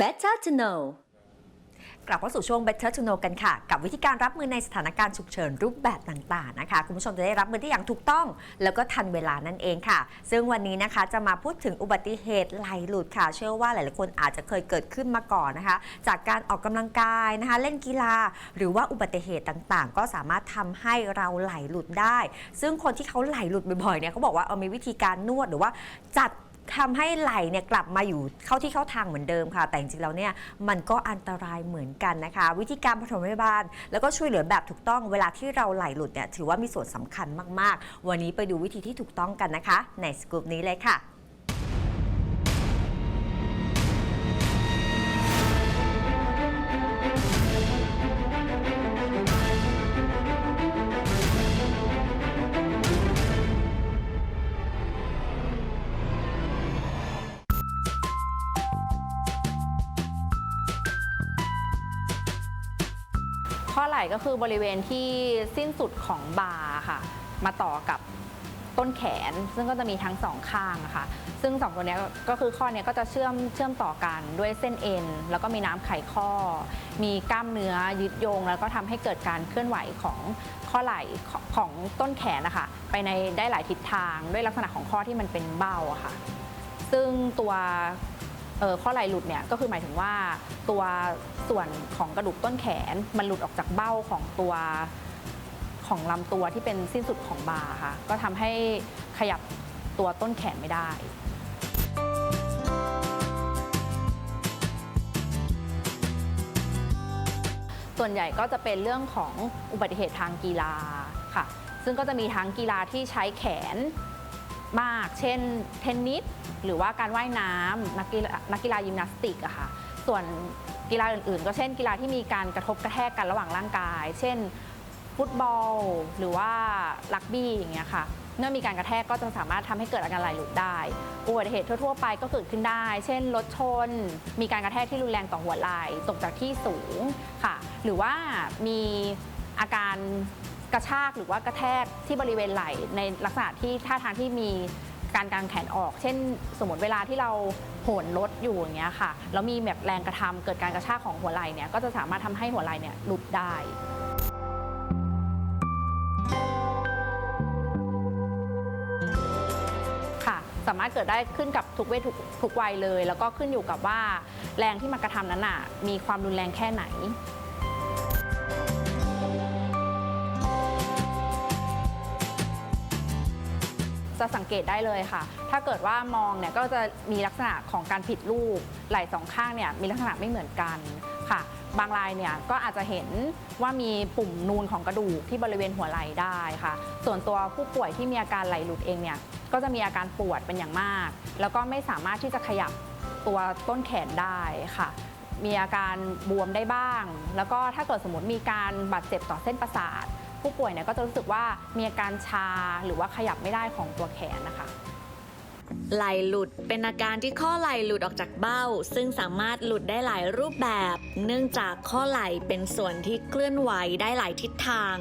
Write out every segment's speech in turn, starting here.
Better to know กลับเข้าสู่ช่วง Better to Know กันค่ะ กับวิธีการรับมือในสถานการณ์ฉุกเฉินรูปแบบต่างๆนะคะ คุณผู้ชมจะได้รับมือได้อย่างถูกต้อง แล้วก็ทันเวลานั่นเองค่ะ ซึ่งวันนี้นะคะจะมาพูดถึงอุบัติเหตุไหลหลุดค่ะ เชื่อว่าหลายๆคนอาจจะเคยเกิดขึ้นมาก่อนนะคะ จากการออกกำลังกายนะคะ เล่นกีฬา หรือว่าอุบัติเหตุต่างๆ ก็สามารถทำให้เราไหลหลุดได้ ซึ่งคนที่เขาไหลหลุดบ่อยๆเนี่ยเขาบอกว่าเออมีวิธีการนวดหรือว่าจัด ทำให้ไหลเนี่ยกลับมาอยู่เข้าที่เข้าทางเหมือนเดิมค่ะ แต่จริงๆแล้วเนี่ยมันก็อันตรายเหมือนกันนะคะ วิธีการปฐมพยาบาล แล้วก็ช่วยเหลือแบบถูกต้องเวลาที่เราไหลหลุดเนี่ยถือว่ามีส่วนสำคัญมากๆ วันนี้ไปดูวิธีที่ถูกต้องกันนะคะ ในสกูปนี้เลยค่ะ ข้อไหล่ก็คือบริเวณที่สิ้นสุดของบ่าค่ะ มาต่อกับต้นแขน ซึ่งก็จะมีทั้งสองข้างอะค่ะซึ่งสองตัวนี้ก็คือข้อเนี้ยก็จะเชื่อมเชื่อมต่อกันด้วยเส้นเอ็น แล้วก็มีน้ำไขข้อ มีกล้ามเนื้อยึดโยง แล้วก็ทำให้เกิดการเคลื่อนไหวของข้อไหล่ของต้นแขนนะคะไปในได้หลายทิศทางด้วยลักษณะของข้อที่มันเป็นเบ้าค่ะ ซึ่งตัว ข้อไหล่หลุดเนี่ยก็คือหมายถึงว่าตัวส่วนของกระดูกต้นแขน มันหลุดออกจากเบ้าของตัวของลำตัวที่เป็นสิ้นสุดของบ่าค่ะ ก็ทำให้ขยับตัวต้นแขนไม่ได้ ส่วนใหญ่ก็จะเป็นเรื่องของอุบัติเหตุทางกีฬาค่ะ ซึ่งก็จะมีทั้งกีฬาที่ใช้แขน มาก เช่นเทนนิสหรือว่าการว่ายน้ำนักกีฬานักกีฬายิมนาสติกอะค่ะ ส่วนกีฬาอื่นๆ ก็เช่นกีฬาที่มีการกระทบกระแทกกันระหว่างร่างกาย เช่น ฟุตบอล หรือว่ารักบี้อย่างเงี้ยค่ะ เมื่อมีการกระแทกก็จะสามารถทำให้เกิดอาการไหลหลุดได้ อุบัติเหตุทั่วๆไปก็เกิดขึ้นได้ เช่นรถชน มีการกระแทกที่รุนแรงต่อหัวไหล่ตกจากที่สูงค่ะ หรือว่ามีอาการ กระชากหรือว่ากระแทกที่บริเวณไหล่ในลักษณะที่ท่าทางที่มีการกางแขนออก เช่น สมมติเวลาที่เราโหนรถอยู่อย่างเงี้ยค่ะแล้วมีแบบแรงกระทำเกิดการกระชากของหัวไหล่เนี่ยก็จะสามารถทำให้หัวไหล่เนี่ยหลุดได้ค่ะสามารถเกิดได้ขึ้นกับทุกเพศทุกทุกวัยเลย แล้วก็ขึ้นอยู่กับว่าแรงที่มากระทำนั้นน่ะมีความรุนแรงแค่ไหน จะสังเกตได้เลยค่ะ ถ้าเกิดว่ามองเนี่ยก็จะมีลักษณะของการผิดรูป ไหล่สองข้างเนี่ยมีลักษณะไม่เหมือนกันค่ะ บางรายเนี่ยก็อาจจะเห็นว่ามีปุ่มนูนของกระดูกที่บริเวณหัวไหล่ได้ค่ะ ส่วนตัวผู้ป่วยที่มีอาการไหลหลุดเองเนี่ยก็จะมีอาการปวดเป็นอย่างมาก แล้วก็ไม่สามารถที่จะขยับตัวต้นแขนได้ค่ะ มีอาการบวมได้บ้าง แล้วก็ถ้าเกิดสมมติมีการบาดเจ็บต่อเส้นประสาท ผู้ป่วยเนี่ยก็จะรู้สึกว่ามีอาการชาหรือว่าขยับไม่ได้ของตัวแขนนะคะ ไหลหลุดเป็นอาการที่ข้อไหลหลุดออกจากเบ้า ซึ่งสามารถหลุดได้หลายรูปแบบ เนื่องจากข้อไหลเป็นส่วนที่เคลื่อนไหวได้หลายทิศทาง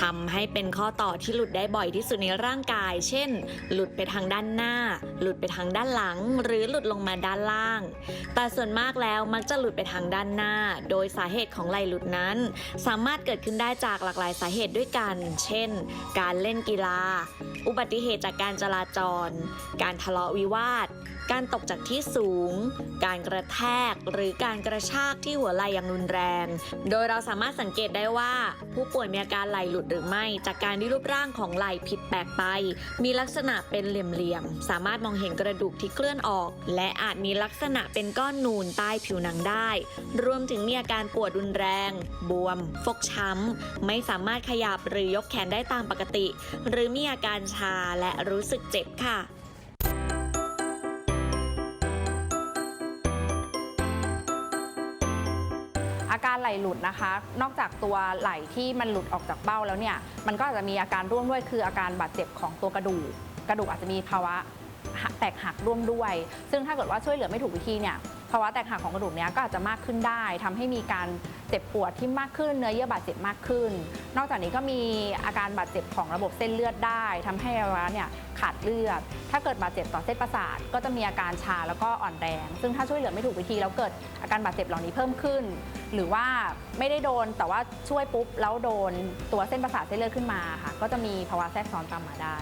ทำให้เป็นข้อต่อที่หลุดได้บ่อยที่สุดในร่างกาย เช่น หลุดไปทางด้านหน้า หลุดไปทางด้านหลัง หรือหลุดลงมาด้านล่าง แต่ส่วนมากแล้วมักจะหลุดไปทางด้านหน้า โดยสาเหตุของไหลหลุดนั้น สามารถเกิดขึ้นได้จากหลากหลายสาเหตุด้วยกัน เช่น การเล่นกีฬา อุบัติเหตุจากการจราจร การทะเลาะวิวาท การตกจากที่สูง การกระแทกหรือการกระชากที่หัวไหล่อย่างรุนแรง โดยเราสามารถสังเกตได้ว่า ผู้ป่วยมีอาการไหล่หลุดหรือไม่ จากการที่รูปร่างของไหล่ผิดแปลกไป มีลักษณะเป็นเหลี่ยมๆ สามารถมองเห็นกระดูกที่เคลื่อนออก และอาจมีลักษณะเป็นก้อนนูนใต้ผิวหนังได้ รวมถึงมีอาการปวดรุนแรง บวม ฟกช้ำ ไม่สามารถขยับหรือยกแขนได้ตามปกติ หรือมีอาการชาและรู้สึกเจ็บค่ะ อาการไหลหลุดนะคะ นอกจากตัวไหลที่มันหลุดออกจากเบ้าแล้วเนี่ย มันก็อาจจะมีอาการร่วมด้วยคืออาการบาดเจ็บของตัวกระดูก กระดูกอาจจะมีภาวะแตกหักร่วมด้วย ซึ่งถ้าเกิดว่าช่วยเหลือไม่ถูกวิธีเนี่ยาาวะแตกหักของกระดูกเนี้ยก็อาจจะมากขึ้นได้ทำให้มีการเจ็บปวดที่มากขึ้นเนื้อเยื่อบาดเจ็บมากขึ้น นอกจากนี้ก็มีอาการบาดเจ็บของระบบเส้นเลือดได้ทำให้อวัยวะเนี่ยขาดเลือด ถ้าเกิดบาดเจ็บต่อเส้นประสาท ก็จะมีอาการชาแล้วก็อ่อนแรง ซึ่งถ้าช่วยเหลือไม่ถูกวิธีแล้วเกิดอาการบาดเจ็บเหล่านี้เพิ่มขึ้น หรือว่าไม่ได้โดนแต่ว่าช่วยปุ๊บแล้วโดนตัวเส้นประสาทเส้นเลือดขึ้นมาค่ะก็จะมีภาวะแทรกซ้อนตามมาได้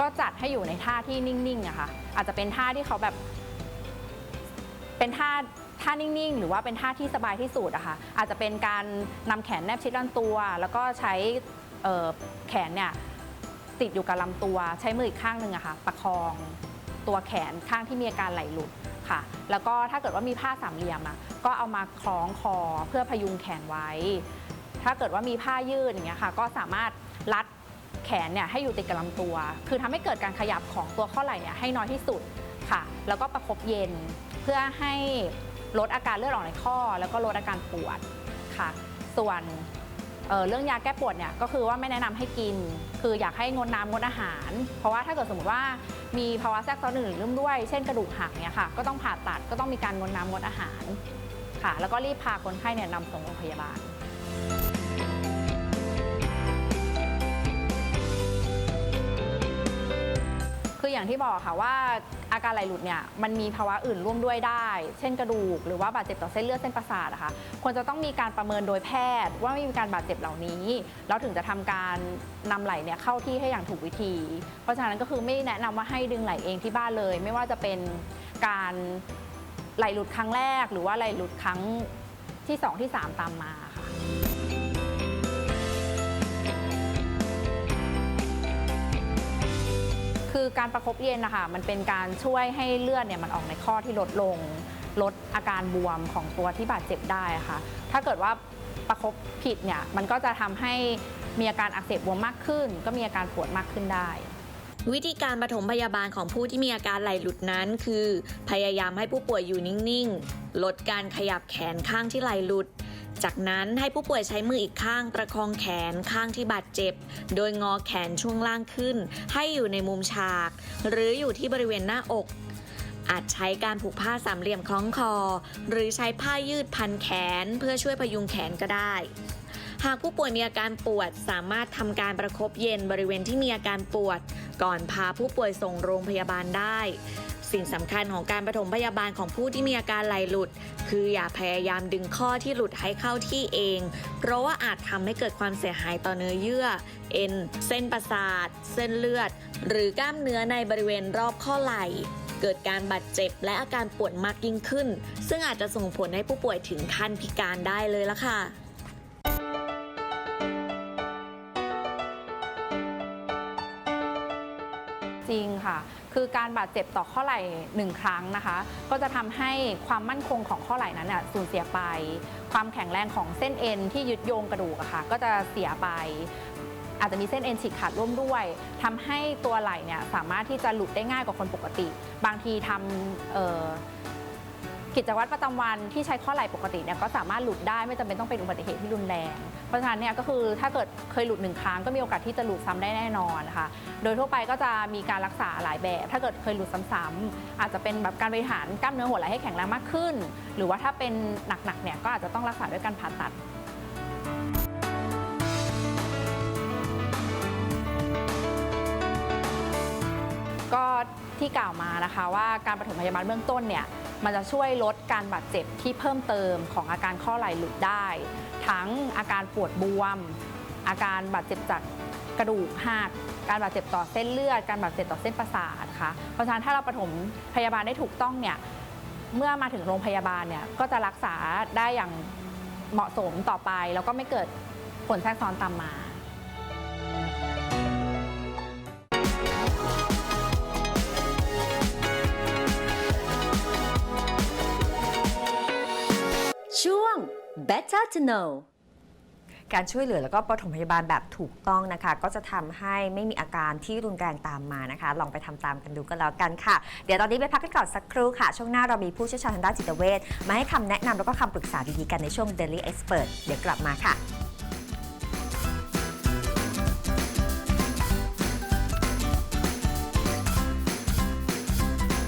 ก็จัดให้อยู่ในท่าที่นิ่งๆอะค่ะ อาจจะเป็นท่าที่เขาแบบ เป็นท่าท่านิ่งๆ หรือว่าเป็นท่าที่สบายที่สุดอะค่ะ อาจจะเป็นการนำแขนแนบชิดลำตัว แล้วก็ใช้แขนเนี่ยติดอยู่กับลำตัว ใช้มืออีกข้างหนึ่งอะค่ะ ประคองตัวแขนข้างที่มีอาการไหลหลุดค่ะ แล้วก็ถ้าเกิดว่ามีผ้าสามเหลี่ยมอะก็เอามาคล้องคอเพื่อพยุงแขนไว้ ถ้าเกิดว่ามีผ้ายืดอย่างเงี้ยค่ะ ก็สามารถรัด แขนเนี่ยให้อยู่ติดกับลำตัว คือทำให้เกิดการขยับของตัวข้อไหล่เนี่ยให้น้อยที่สุดค่ะ แล้วก็ประคบเย็นเพื่อให้ลดอาการเลือดออกในข้อ แล้วก็ลดอาการปวดค่ะ ส่วนเเรื่องยาแก้ปวดเนี่ยก็คือว่าไม่แนะนำให้กิน คืออยากให้งดน้ำงดอาหาร เพราะว่าถ้าเกิดสมมติว่ามีภาวะแทรกซ้อนอื่นร่วมด้วย เช่นกระดูกหักเนี่ยค่ะ ก็ต้องผ่าตัดก็ต้องมีการงดน้ำงดอาหารค่ะ แล้วก็รีบพาคนไข้เนี่ยนำส่งโรงพยาบาล คืออย่างที่บอกค่ะว่าอาการไหลหลุดเนี่ยมันมีภาวะอื่นร่วมด้วยได้ เช่นกระดูก หรือว่าบาดเจ็บต่อเส้นเลือดเส้นประสาทนะคะควรจะต้องมีการประเมินโดยแพทย์ ว่าไม่มีการบาดเจ็บเหล่านี้ แล้วถึงจะทำการนำไหลเนี่ยเข้าที่ให้อย่างถูกวิธี เพราะฉะนั้นก็คือไม่แนะนำว่าให้ดึงไหลเองที่บ้านเลย ไม่ว่าจะเป็นการไหลหลุดครั้งแรก หรือว่าไหลหลุดครั้งที่สองที่สามตามมา การประคบเย็นนะคะมันเป็นการช่วยให้เลือดเนี่ยมันออกในข้อที่ลดลง ลดอาการบวมของตัวที่บาดเจ็บได้ค่ะ ถ้าเกิดว่าประคบผิดเนี่ยมันก็จะทำให้มีอาการอักเสบบวมมากขึ้น ก็มีอาการปวดมากขึ้นได้วิธีการปฐมพยาบาลของผู้ที่มีอาการไหลหลุดนั้น คือ พยายามให้ผู้ป่วยอยู่นิ่ง ๆ ลดการขยับแขนข้างที่ไหลหลุด จากนั้นให้ผู้ป่วยใช้มืออีกข้างประคองแขนข้างที่บาดเจ็บ โดยงอแขนช่วงล่างขึ้น ให้อยู่ในมุมฉาก หรืออยู่ที่บริเวณหน้าอกอาจใช้การผูกผ้าสามเหลี่ยมคล้องคอ หรือใช้ผ้ายืดพันแขนเพื่อช่วยพยุงแขนก็ได้ หากผู้ป่วยมีอาการปวดสามารถทำการประคบเย็นบริเวณที่มีอาการปวด ก่อนพาผู้ป่วยส่งโรงพยาบาลได้ สิ่งสำคัญของการปฐมพยาบาลของผู้ที่มีอาการไหลหลุด คืออย่าพยายามดึงข้อที่หลุดให้เข้าที่เอง เพราะว่าอาจทำให้เกิดความเสียหายต่อเนื้อเยื่อ เอ็น เส้นประสาท เส้นเลือด หรือกล้ามเนื้อในบริเวณรอบข้อไหล่เกิดการบาดเจ็บและอาการปวดมากยิ่งขึ้น ซึ่งอาจจะส่งผลให้ผู้ป่วยถึงขั้นพิการได้เลยละค่ะจริงค่ะ คือการบาดเจ็บต่อข้อไหล่หนึ่งครั้งนะคะ ก็จะทำให้ความมั่นคงของข้อไหล่นั้นน่ะสูญเสียไป ความแข็งแรงของเส้นเอ็นที่ยึดโยงกระดูกอะค่ะก็จะเสียไป อาจจะมีเส้นเอ็นฉีกขาดร่วมด้วยทำให้ตัวไหล่เนี่ยสามารถที่จะหลุดได้ง่ายกว่าคนปกติ บางทีทำ กิจวัตรประจำวันที่ใช้ข้อไหล่ปกติเนี่ยก็สามารถหลุดได้ไม่จำเป็นต้องเป็นอุบัติเหตุที่รุนแรง เพราะฉะนั้นเนี่ยก็คือถ้าเกิดเคยหลุดหนึ่งครั้งก็มีโอกาสที่จะหลุดซ้ำได้แน่นอนนะคะโดยทั่วไปก็จะมีการรักษาหลายแบบ ถ้าเกิดเคยหลุดซ้ำๆอาจจะเป็นแบบการบริหารกล้ามเนื้อหัวไหล่ให้แข็งแรงมากขึ้น หรือว่าถ้าเป็นหนักๆเนี่ยก็อาจจะต้องรักษาด้วยการผ่าตัดก็ที่กล่าวมานะคะว่าการปฐมพยาบาลเบื้องต้นเนี่ย มันจะช่วยลดการบาดเจ็บที่เพิ่มเติมของอาการข้อไหล่หลุดได้ ทั้งอาการปวดบวม อาการบาดเจ็บจากกระดูกหักการบาดเจ็บต่อเส้นเลือด การบาดเจ็บต่อเส้นประสาทค่ะ เพราะฉะนั้นถ้าเราปฐมพยาบาลได้ถูกต้องเนี่ย เมื่อมาถึงโรงพยาบาลเนี่ยก็จะรักษาได้อย่างเหมาะสมต่อไป แล้วก็ไม่เกิดผลแทรกซ้อนตามมา Better to Know การช่วยเหลือแล้วก็ปฐมพยาบาลแบบถูกต้องนะคะ ก็จะทำให้ไม่มีอาการที่รุนแรงตามมานะคะ ลองไปทำตามกันดูก็แล้วกันค่ะ เดี๋ยวตอนนี้ไปพักกันก่อนสักครู่ค่ะ ช่วงหน้าเรามีผู้เชี่ยวชาญทางด้านจิตเวชมาให้คำแนะนำแล้วก็คำปรึกษาดีๆกันในช่วง Daily Expert เดี๋ยวกลับมาค่ะ